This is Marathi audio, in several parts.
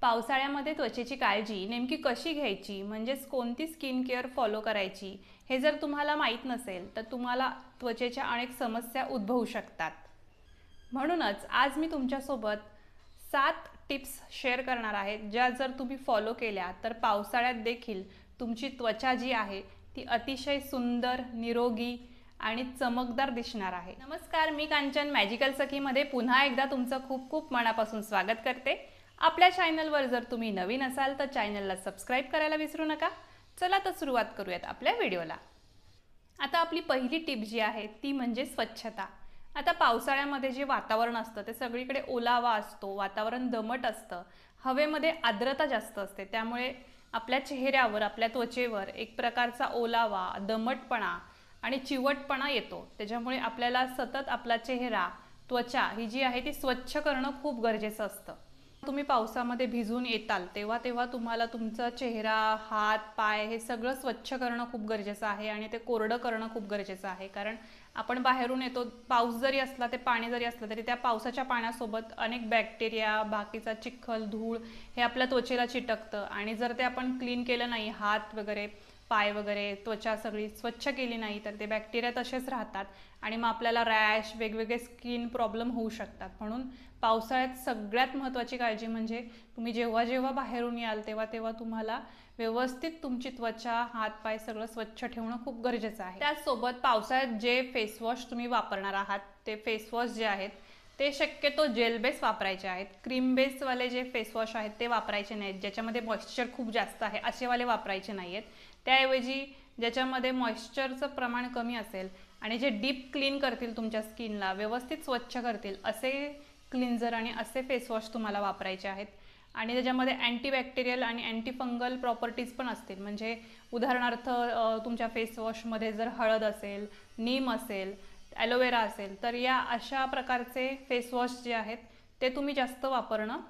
पावसाळ्यामध्ये त्वचेची काळजी नेमकी कशी घ्यायची? म्हणजेच कोणती स्किन केअर फॉलो करायची? हे जर तुम्हाला माहीत नसेल तर तुम्हाला त्वचेच्या अनेक समस्या उद्भवू शकतात. म्हणूनच आज मी तुमच्यासोबत सात टिप्स शेअर करणार आहे ज्या जर तुम्ही फॉलो केल्या तर पावसाळ्यात देखील तुमची त्वचा जी आहे ती अतिशय सुंदर निरोगी आणि चमकदार दिसणार आहे. नमस्कार मी कांचन मॅजिकल सखीमध्ये पुन्हा एकदा तुमचं खूप खूप मनापासून स्वागत करते. आपल्या चॅनलवर जर तुम्ही नवीन असाल तर चॅनलला सबस्क्राईब करायला विसरू नका. चला तर सुरुवात करूयात आपल्या व्हिडिओला आता आपली पहिली टिप जी आहे ती म्हणजे स्वच्छता. आता पावसाळ्यामध्ये जे वातावरण असतं ते सगळीकडे ओलावा असतो वातावरण दमट असतं हवेमध्ये आर्द्रता जास्त असते त्यामुळे आपल्या चेहऱ्यावर आपल्या त्वचेवर एक प्रकारचा ओलावा दमटपणा आणि चिवटपणा येतो. त्याच्यामुळे आपल्याला सतत आपला चेहरा त्वचा ही जी आहे ती स्वच्छ करणं खूप गरजेचं असतं. तुम्ही पावसामध्ये भिजून येताल तेव्हा तेव्हा तुम्हाला तुमचा चेहरा हात पाय हे सगळं स्वच्छ करणं खूप गरजेचं आहे आणि ते कोरडं करणं खूप गरजेचं आहे. कारण आपण बाहेरून येतो पाऊस जरी असला ते पाणी जरी असलं तरी त्या पावसाच्या पाण्यासोबत अनेक बॅक्टेरिया बाकीचा चिखल धूळ हे आपल्या त्वचेला चिटकतं आणि जर ते आपण क्लीन केलं नाही हात वगैरे पाय वगैरे त्वचा सगळी स्वच्छ केली नाही तर ते बॅक्टेरिया तसेच राहतात आणि मग आपल्याला रॅश वेगवेगळे स्किन प्रॉब्लेम होऊ शकतात. म्हणून पावसाळ्यात सगळ्यात महत्त्वाची काळजी म्हणजे तुम्ही जेव्हा जेव्हा बाहेरून याल तेव्हा तेव्हा तुम्हाला व्यवस्थित तुमची त्वचा हात पाय सगळं स्वच्छ ठेवणं खूप गरजेचं आहे. त्याचसोबत पावसाळ्यात जे फेसवॉश तुम्ही वापरणार आहात ते फेसवॉश जे आहेत ते शक्यतो जेल बेस वापरायचे आहेत. क्रीम बेसवाले जे फेसवॉश आहेत ते वापरायचे नाहीत. ज्याच्यामध्ये मॉइश्चर खूप जास्त आहे असेवाले वापरायचे नाही आहेत त्याऐवजी ज्याच्यामध्ये मॉइश्चरचं प्रमाण कमी असेल आणि जे डीप क्लीन करतील तुमच्या स्किनला व्यवस्थित स्वच्छ करतील असे क्लिन्झर आणि असे फेसवॉश तुम्हाला वापरायचे आहेत. आणि त्याच्यामध्ये अँटीबॅक्टेरियल आणि अँटीफंगल प्रॉपर्टीज पण असतील. म्हणजे उदाहरणार्थ तुमच्या फेसवॉशमध्ये जर हळद असेल नीम असेल ॲलोवेरा असेल तर या अशा प्रकारचे फेसवॉश जे आहेत ते तुम्ही जास्त वापरणं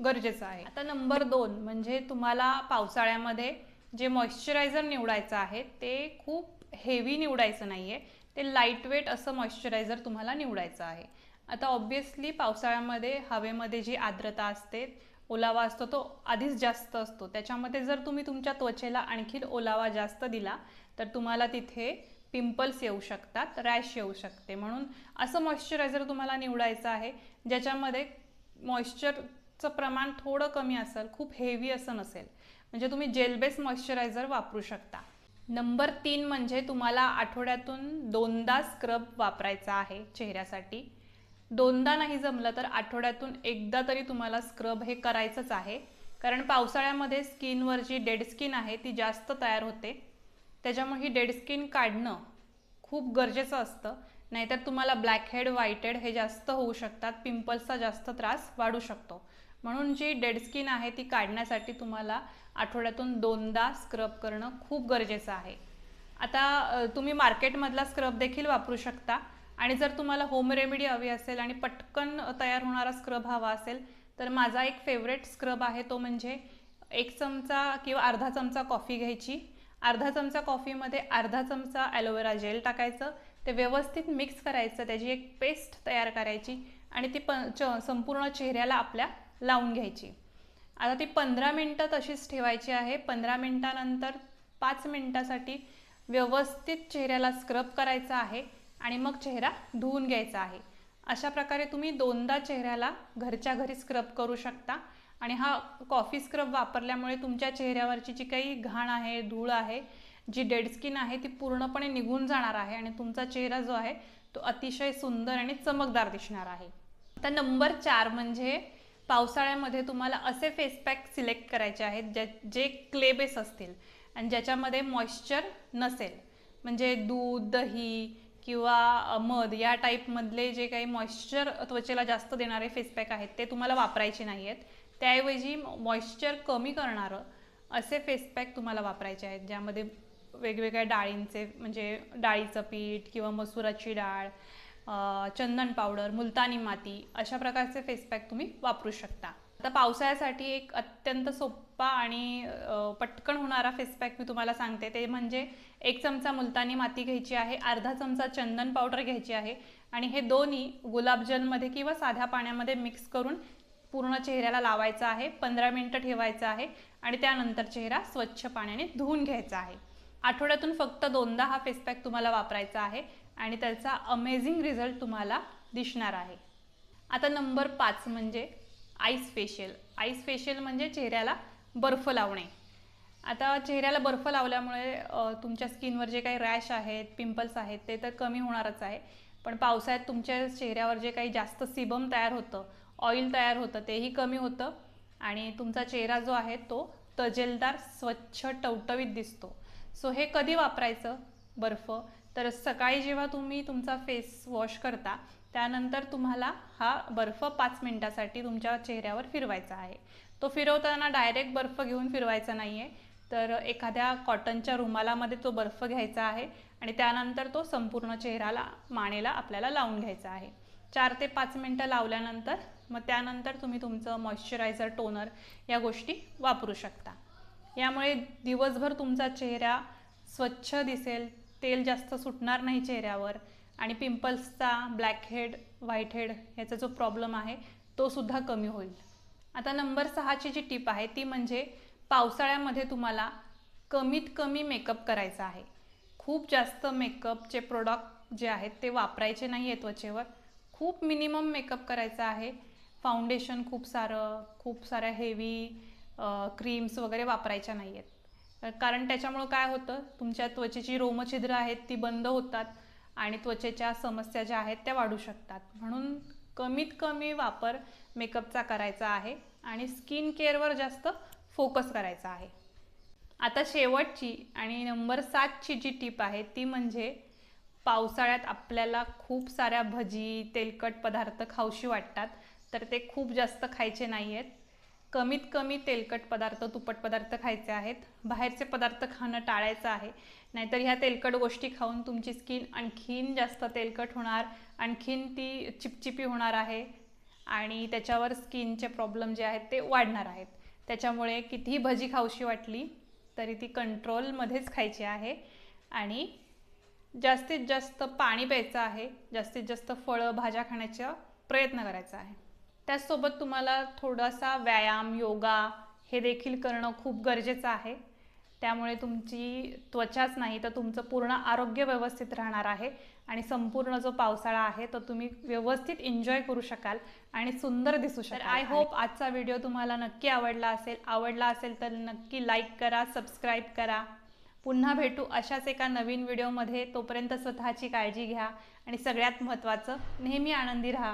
गरजेचं आहे. आता नंबर दोन म्हणजे तुम्हाला पावसाळ्यामध्ये जे मॉइश्चरायझर निवडायचं आहे ते खूप हेवी निवडायचं नाही आहे ते लाईटवेट असं मॉइश्चरायझर तुम्हाला निवडायचं आहे. आता ऑब्वियसली पावसाळ्यामध्ये हवेमध्ये जी आर्द्रता असते ओलावा असतो तो आधीच जास्त असतो. त्याच्यामध्ये जर तुम्ही तुमच्या त्वचेला आणखी ओलावा जास्त दिला तर तुम्हाला तिथे पिंपल्स येऊ शकतात रॅश येऊ शकते. म्हणून असं मॉइश्चरायझर तुम्हाला निवडायचं आहे ज्याच्यामध्ये मॉइश्चरचं प्रमाण थोडं कमी असेल खूप हेवी असं नसेल. म्हणजे तुम्ही जेल बेस मॉइश्चरायझर वापरू शकता. नंबर तीन म्हणजे तुम्हाला आठवड्यातून दोनदा स्क्रब वापरायचा आहे चेहऱ्यासाठी. दोनदा नाही जमलं तर आठवड्यातून एकदा तरी तुम्हाला स्क्रब हे करायचंच आहे. कारण पावसाळ्यामध्ये स्किनवर जी डेड स्किन आहे ती जास्त तयार होते. त्याच्यामुळे ही डेड स्किन काढणं खूप गरजेचं असतं. नाहीतर तुम्हाला ब्लॅक हेड हे जास्त होऊ शकतात. पिंपल्सचा जास्त त्रास वाढू शकतो. म्हणून जी डेड स्किन आहे ती काढण्यासाठी तुम्हाला आठवड्यातून दोनदा स्क्रब करणं खूप गरजेचं आहे. आता तुम्ही मार्केटमधला स्क्रब देखील वापरू शकता. आणि जर तुम्हाला होम रेमेडी हवी असेल आणि पटकन तयार होणारा स्क्रब हवा असेल तर माझा एक फेवरेट स्क्रब आहे तो म्हणजे एक चमचा किंवा अर्धा चमचा कॉफी घ्यायची. अर्धा चमचा कॉफीमध्ये अर्धा चमचा ॲलोवेरा जेल टाकायचं. ते व्यवस्थित मिक्स करायचं. त्याची एक पेस्ट तयार करायची आणि ती प च संपूर्ण चेहऱ्याला आपल्या लावून घ्यायची. आता ती पंधरा मिनटं तशीच ठेवायची आहे. पंधरा मिनटानंतर पाच मिनटासाठी व्यवस्थित चेहऱ्याला स्क्रब करायचा आहे आणि मग चेहरा धुवून घ्यायचा आहे. अशा प्रकारे तुम्ही दोनदा चेहऱ्याला घरच्या घरी स्क्रब करू शकता. आणि हा कॉफी स्क्रब वापरल्यामुळे तुमच्या चेहऱ्यावरची जी काही घाण आहे धूळ आहे जी डेड स्किन आहे ती पूर्णपणे निघून जाणार आहे आणि तुमचा चेहरा जो आहे तो अतिशय सुंदर आणि चमकदार दिसणार आहे. आता नंबर चार म्हणजे पावसाळ्यामध्ये तुम्हाला असे फेस पॅक सिलेक्ट करायचे आहेत ज्या जे क्ले बेस असतील. आणि ज्याच्यामध्ये मॉइश्चर नसेल. म्हणजे दूध दही किंवा मध या टाईपमधले जे काही मॉइश्चर त्वचेला जास्त देणारे फेसपॅक आहेत ते तुम्हाला वापरायचे नाही आहेत त्याऐवजी मॉइश्चर कमी करणारं असे फेस पॅक तुम्हाला वापरायचे आहेत ज्यामध्ये वेगवेगळ्या डाळींचे म्हणजे डाळीचं पीठ किंवा मसुराची डाळ चंदन पावडर मुलतानी माती अशा प्रकारचे फेसपॅक तुम्ही वापरू शकता. तर पावसाळ्यासाठी एक अत्यंत सोपा आणि पटकन होणारा फेसपॅक मी तुम्हाला सांगते. ते म्हणजे एक चमचा मुलतानी माती घ्यायची आहे अर्धा चमचा चंदन पावडर घ्यायची आहे आणि हे दोन्ही गुलाबजलमध्ये किंवा साध्या पाण्यामध्ये मिक्स करून पूर्ण चेहऱ्याला लावायचा आहे पंधरा मिनटं ठेवायचं आहे आणि त्यानंतर चेहरा स्वच्छ पाण्याने धुवून घ्यायचा आहे. आठवड्यातून फक्त दोनदा हा फेस पॅक तुम्हाला वापरायचा आहे आणि त्याचा अमेझिंग रिझल्ट तुम्हाला दिसणार आहे. आता नंबर पाच म्हणजे आईस फेशियल. आईस फेशियल म्हणजे चेहऱ्याला बर्फ लावणे. आता चेहऱ्याला बर्फ लावल्यामुळे तुमच्या स्किनवर जे काही रॅश आहेत पिंपल्स आहेत ते तर कमी होणारच आहे. पण पावसाळ्यात तुमच्या चेहऱ्यावर जे काही जास्त सिबम तयार होतं ऑइल तयार होतं तेही कमी होतं. आणि तुमचा चेहरा जो आहे तो तजेलदार स्वच्छ टवटवीत दिसतो. सो हे कधी वापरायचं बर्फ? तर सकाळी जेव्हा तुम्ही तुमचा फेस वॉश करता त्यानंतर तुम्हाला हा बर्फ पाच मिनिटासाठी तुमच्या चेहऱ्यावर फिरवायचा आहे. तो फिरवताना डायरेक्ट बर्फ घेऊन फिरवायचा नाही आहे तर एखाद्या कॉटनच्या रुमालामध्ये तो बर्फ घ्यायचा आहे आणि त्यानंतर तो संपूर्ण चेहऱ्याला मानेला आपल्याला लावून घ्यायचा आहे. चार ते पाच मिनटं लावल्यानंतर मग त्यानंतर तुम्ही तुमचं मॉइश्चरायझर टोनर या गोष्टी वापरू शकता. यामुळे दिवसभर तुमचा चेहरा स्वच्छ दिसेल तेल जास्त सुटणार नाही चेहऱ्यावर आणि पिंपल्सचा ब्लॅक हेड व्हाईट हेड जो प्रॉब्लेम आहे तो सुद्धा कमी होईल. आता नंबर सहाची जी टिप आहे ती म्हणजे पावसाळ्यामध्ये तुम्हाला कमीत कमी मेकअप करायचा आहे. खूप जास्त मेकअपचे प्रोडक्ट जे आहेत ते वापरायचे नाही आहे त्वचेवर. खूप मिनिमम मेकअप करायचा आहे. फाउंडेशन खूप सारं खूप साऱ्या हेवी क्रीम्स वगैरे वापरायच्या नाही आहेत. कारण त्याच्यामुळं काय होतं तुमच्या त्वचेची रोमछिद्र आहेत ती बंद होतात. आणि त्वचेच्या समस्या ज्या आहेत त्या वाढू शकतात. म्हणून कमीत कमी वापर मेकअपचा करायचा आहे आणि स्किन केअरवर जास्त फोकस करायचा आहे. आता शेवटची आणि नंबर सातची जी टीप आहे ती म्हणजे पावसाळ्यात आपल्याला खूप साऱ्या भजी तेलकट पदार्थ खाऊशी वाटतात. तर ते खूप जास्त खायचे नाही आहेत कमीत कमी तेलकट पदार्थ तुपट पदार्थ खायचे आहेत. बाहेरचे पदार्थ खाणं टाळायचं आहे. नाहीतर ह्या तेलकट गोष्टी खाऊन तुमची स्किन आणखीन जास्त तेलकट होणार आणखीन ती चिपचिपी होणार आहे आणि त्याच्यावर स्किनचे प्रॉब्लेम जे आहेत ते वाढणार आहेत. त्याच्यामुळे कितीही भजी खाऊशी वाटली तरी ती कंट्रोलमध्येच खायची आहे आणि जास्तीत जास्त पाणी प्यायचं आहे जास्तीत जास्त फळं भाज्या खाण्याचा प्रयत्न करायचा आहे. त्याचसोबत तुम्हाला थोडासा व्यायाम योगा हे देखील करणं खूप गरजेचं आहे. त्यामुळे तुमची त्वचाच नाही तर तुमचं पूर्ण आरोग्य व्यवस्थित राहणार आहे आणि संपूर्ण जो पावसाळा आहे तो तुम्ही व्यवस्थित एन्जॉय करू शकाल आणि सुंदर दिसू शकाल. आय होप आजचा व्हिडिओ तुम्हाला नक्की आवडला असेल. आवडला असेल तर नक्की लाईक करा सबस्क्राईब करा. पुन्हा भेटू अशाच एका नवीन व्हिडिओमध्ये तोपर्यंत स्वतःची काळजी घ्या आणि सगळ्यात महत्त्वाचं नेहमी आनंदी राहा.